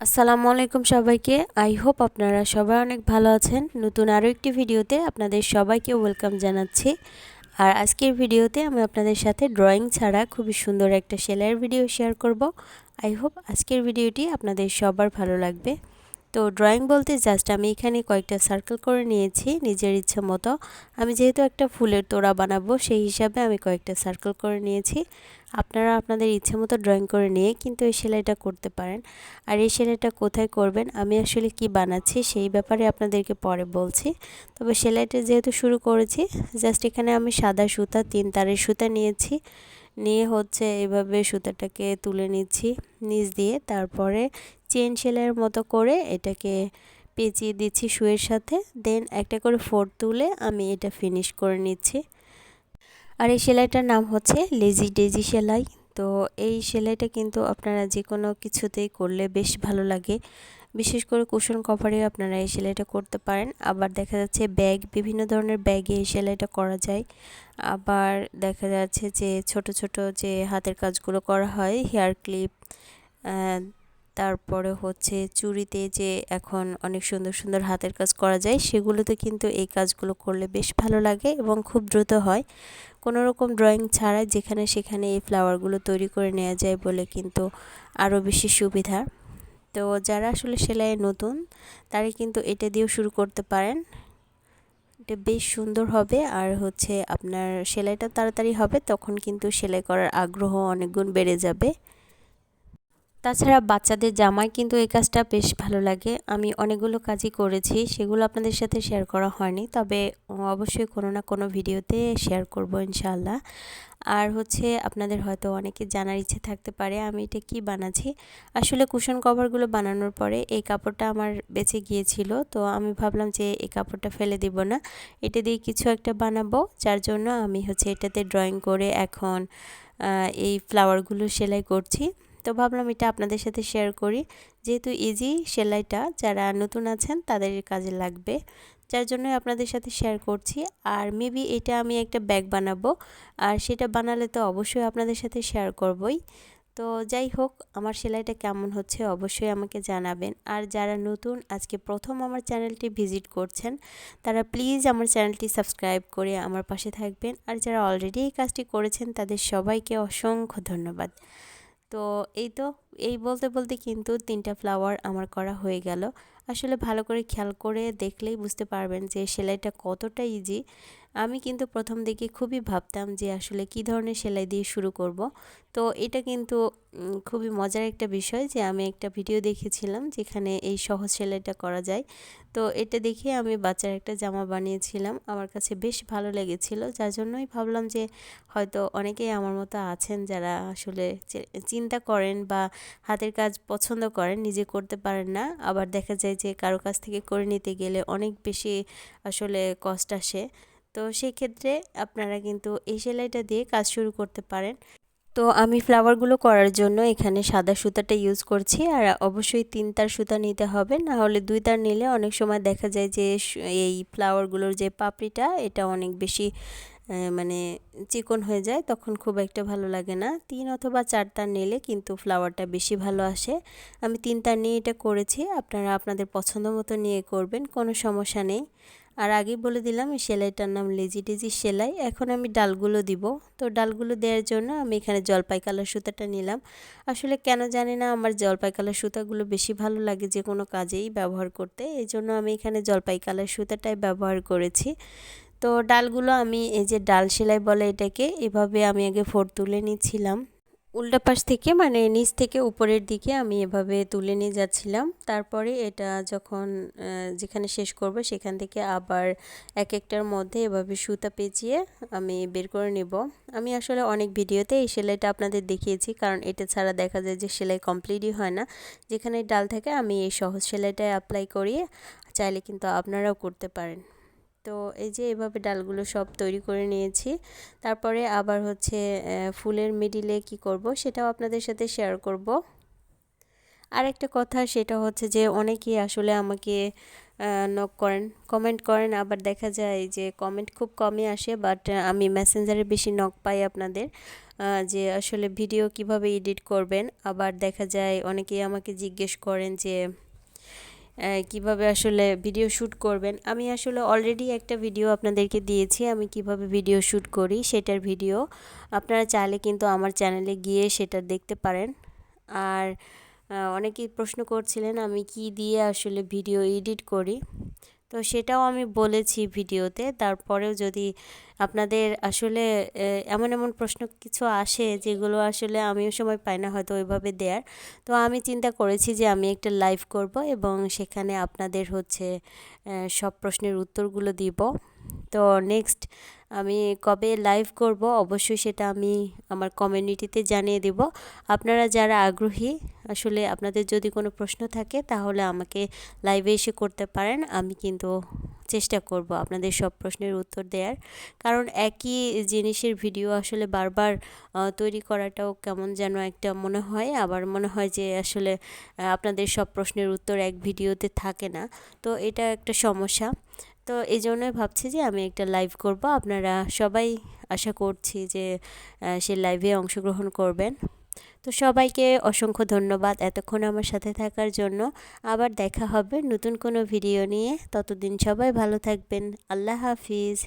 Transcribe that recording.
আসসালামু আলাইকুম সবাইকে। আই হোপ আপনারা সবাই অনেক ভালো আছেন। নতুন আরও একটি ভিডিওতে আপনাদের সবাইকে ওয়েলকাম জানাচ্ছি। আর আজকের ভিডিওতে আমি আপনাদের সাথে ড্রয়িং ছাড়া খুবই সুন্দর একটা সেলাইয়ের ভিডিও শেয়ার করব। আই হোপ আজকের ভিডিওটি আপনাদের সবার ভালো লাগবে। তো ড্রয়িং বলতে জাস্ট আমি এখানে কয়েকটা সার্কেল করে নিয়েছি নিজের ইচ্ছে মতো। আমি যেহেতু একটা ফুলের তোড়া বানাবো, সেই হিসাবে আমি কয়েকটা সার্কেল করে নিয়েছি। আপনারা আপনাদের ইচ্ছে মতো ড্রয়িং করে নিয়ে কিন্তু এই সেলাইটা করতে পারেন। আর এই সেলাইটা কোথায় করবেন, আমি আসলে কি বানাচ্ছি সেই ব্যাপারে আপনাদেরকে পরে বলছি। তবে সেলাইটা যেহেতু শুরু করেছি জাস্ট এখানে আমি সাদা সুতা, তিন তারের সুতা নিয়েছি। নিয়ে হচ্ছে এভাবে সুতাটাকে তুলে নিচ্ছি নিচ দিয়ে। তারপরে চেন সেলাইয়ের মতো করে এটাকে পেঁচিয়ে দিচ্ছি শুয়ের সাথে। দেন একটা করে ফোর তুলে আমি এটা ফিনিশ করে নিচ্ছি। আর এই সেলাইটার নাম হচ্ছে লেজি ডেজি সেলাই। তো এই সেলাইটা কিন্তু আপনারা যে কোনো কিছুতেই করলে বেশ ভালো লাগে। বিশেষ করে কুশন কভারে আপনারা এই সেলাইটা করতে পারেন। আবার দেখা যাচ্ছে ব্যাগ, বিভিন্ন ধরনের ব্যাগে এই সেলাইটা করা যায়। আবার দেখা যাচ্ছে যে ছোট ছোট যে হাতের কাজগুলো করা হয়, হেয়ার ক্লিপ তারপরে হচ্ছে চুরিতে যে এখন অনেক সুন্দর সুন্দর হাতের কাজ করা যায়, সেগুলোতে কিন্তু এই কাজগুলো করলে বেশ ভালো লাগে এবং খুব দ্রুত হয়। কোনো রকম ড্রয়িং ছাড়াই যেখানে সেখানে এই ফ্লাওয়ারগুলো তৈরি করে নেওয়া যায় বলে কিন্তু আরও বেশি সুবিধা। তো যারা আসলে সেলাই নতুন তারা কিন্তু এটা দিয়েও শুরু করতে পারেন। এটা বেশ সুন্দর হবে আর হচ্ছে আপনার সেলাইটা তাড়াতাড়ি হবে, তখন কিন্তু সেলাই করার আগ্রহ অনেক গুণ বেড়ে যাবে। তাছাড়া বাচ্চাদের জামায় কিন্তু এই কাজটা বেশ ভালো লাগে। আমি অনেকগুলো কাজই করেছি, সেগুলো আপনাদের সাথে শেয়ার করা হয়নি, তবে অবশ্যই কোনো না কোনো ভিডিওতে শেয়ার করব ইনশাল্লাহ আর হচ্ছে আপনাদের হয়তো অনেকে জানার ইচ্ছে থাকতে পারে, আমি এটা কি বানাচ্ছি? আসলে কুশন কভারগুলো বানানোর পরে এই কাপড়টা আমার বেঁচে গিয়েছিল, তো আমি ভাবলাম যে এই কাপড়টা ফেলে দিব না, এটা দিয়ে কিছু একটা বানাবো, যার জন্য আমি হচ্ছে এটাতে ড্রয়িং করে এখন এই ফ্লাওয়ারগুলো সেলাই করছি। তো ভাবলাম এটা আপনাদের সাথে শেয়ার করি। যেহেতু ইজি সেলাইটা যারা নতুন আছেন তাদের কাজে লাগবে। যার জন্যই আপনাদের সাথে শেয়ার করছি। আর মেবি এটা আমি একটা ব্যাগ বানাবো। আর সেটা বানালে তো অবশ্যই আপনাদের সাথে শেয়ার করবই। তো যাই হোক, আমার সেলাইটা কেমন হচ্ছে অবশ্যই আমাকে জানাবেন। আর যারা নতুন, আজকে প্রথম আমার চ্যানেলটি ভিজিট করছেন, তারা প্লিজ আমার চ্যানেলটি সাবস্ক্রাইব করে আমার পাশে থাকবেন। আর যারা অলরেডি এই কাজটি করেছেন, তাদের সবাইকে অসংখ্য ধন্যবাদ। তো এই তো, এই বলতে বলতে কিন্তু তিনটা ফ্লাওয়ার আমার করা হয়ে গেল। আসলে ভালো করে খেয়াল করে দেখলেই বুঝতে পারবেন যে সেলাইটা কতটা ইজি আমি কিন্তু প্রথম দিকে খুবই ভাবতাম যে আসলে কি ধরনের সেলাই দিয়ে শুরু করব। তো এটা কিন্তু খুবই মজার একটা বিষয় যে আমি একটা ভিডিও দেখেছিলাম যেখানে এই সহজ সেলাইটা করা যায়। তো এটা দেখে আমি বাচ্চার একটা জামা বানিয়েছিলাম, আমার কাছে বেশ ভালো লেগেছিল। যার জন্যই ভাবলাম যে হয়তো অনেকেই আমার মতো আছেন যারা আসলে চিন্তা করেন বা হাতের কাজ পছন্দ করেন, নিজে করতে পারেন না। আবার দেখা যায় যে কারও কাছ থেকে করে নিতে গেলে অনেক বেশি আসলে কষ্ট আসে। তো সেই ক্ষেত্রে আপনারা কিন্তু এই সেলাইটা দিয়ে কাজ শুরু করতে পারেন। তো আমি ফ্লাওয়ারগুলো করার জন্য এখানে সাদা সুতাটা ইউজ করছি আর অবশ্যই তিন তার সুতা নিতে হবে, না হলে দুই তার নিলে অনেক সময় দেখা যায় যে এই ফ্লাওয়ারগুলোর যে পাপড়িটা, এটা অনেক বেশি মানে চিকন হয়ে যায়, তখন খুব একটা ভালো লাগে না। তিন অথবা চার তার নিলে কিন্তু ফ্লাওয়ারটা বেশি ভালো আসে। আমি তিন তার নিয়ে এটা করেছি, আপনারা আপনাদের পছন্দ মতো নিয়ে করবেন, কোনো সমস্যা নেই। আর আগেই বলে দিলাম, এই সেলাইটার নাম লেজি টেজি সেলাই। এখন আমি ডালগুলো দিব। তো ডালগুলো দেওয়ার জন্য আমি এখানে জলপাই কালার সুতাটা নিলাম। আসলে কেন জানি না, আমার জলপাই কালার সুতাগুলো বেশি ভালো লাগে যে কোনো কাজেই ব্যবহার করতে। এই জন্য আমি এখানে জলপাই কালার সুতাটাই ব্যবহার করেছি। তো ডালগুলো আমি এই যে ডাল সেলাই বলে এটাকে, এভাবে আমি আগে ফোর তুলে নিচ্ছিলাম। উল্টা পাশ থেকে মানে নিচ থেকে উপরের দিকে আমি এভাবে তুলে নিয়ে যাচ্ছিলাম। তারপরে এটা যখন যেখানে শেষ করব সেখান থেকে আবার এক একটার মধ্যে এভাবে সুতা পেঁচিয়ে আমি বের করে নেব। আমি আসলে অনেক ভিডিওতে এই সেলাইটা আপনাদের দেখিয়েছি, কারণ এটা ছাড়া দেখা যায় যে সেলাই কমপ্লিটই হয় না। যেখানে ডাল থাকে, আমি এই সহজ সেলাইটাই অ্যাপ্লাই করিয়ে চাইলে কিন্তু আপনারাও করতে পারেন। তো এই যে এভাবে ডালগুলো সব তৈরি করে নিয়েছি। তারপরে আবার হচ্ছে ফুলের মিডিলে কি করব সেটাও আপনাদের সাথে শেয়ার করব। আর একটা কথা সেটা হচ্ছে যে অনেকেই আসলে আমাকে নক করেন কমেন্ট করেন। আবার দেখা যায় যে কমেন্ট খুব কমই আসে বাট আমি মেসেঞ্জারে বেশি নক পাই আপনাদের যে আসলে ভিডিও কীভাবে এডিট করবেন। আবার দেখা যায় অনেকেই আমাকে জিজ্ঞেস করেন যে কীভাবে আসলে ভিডিও শ্যুট করবেন। আমি আসলে অলরেডি একটা ভিডিও আপনাদেরকে দিয়েছি, আমি কীভাবে ভিডিও শ্যুট করি সেটার ভিডিও আপনারা চাইলে কিন্তু আমার চ্যানেলে গিয়ে সেটা দেখতে পারেন। আর অনেকেই প্রশ্ন করছিলেন আমি কি দিয়ে আসলে ভিডিও এডিট করি। তো সেটাও আমি বলেছি ভিডিওতে। তারপরেও যদি আপনাদের আসলে এমন এমন প্রশ্ন কিছু আসে যেগুলো আসলে আমিও সময় পাই না হয়তো ওইভাবে দেয়ার, তো আমি চিন্তা করেছি যে আমি একটা লাইভ করব এবং সেখানে আপনাদের হচ্ছে সব প্রশ্নের উত্তরগুলো দিব। তো নেক্সট আমি কবে লাইভ করব অবশ্যই সেটা আমি আমার কমিউনিটিতে জানিয়ে দেব। আপনারা যারা আগ্রহী, আসলে আপনাদের যদি কোনো প্রশ্ন থাকে তাহলে আমাকে লাইভে এসে করতে পারেন, আমি কিন্তু চেষ্টা করব আপনাদের সব প্রশ্নের উত্তর দেওয়ার কারণ একই জিনিসের ভিডিও আসলে বারবার তৈরি করাটাও কেমন যেন একটা মনে হয়, আবার মনে হয় যে আসলে আপনাদের সব প্রশ্নের উত্তর এক ভিডিওতে থাকে না। তো এটা একটা সমস্যা। তো এই জন্যই ভাবছি যে আমি একটা লাইভ করব। আপনারা সবাই আশা করছি যে সে লাইভে অংশগ্রহণ করবেন। তো সবাইকে অসংখ্য ধন্যবাদ এতক্ষণ আমার সাথে থাকার জন্য। আবার দেখা হবে নতুন কোনো ভিডিও নিয়ে। ততদিন সবাই ভালো থাকবেন। আল্লাহ হাফিজ।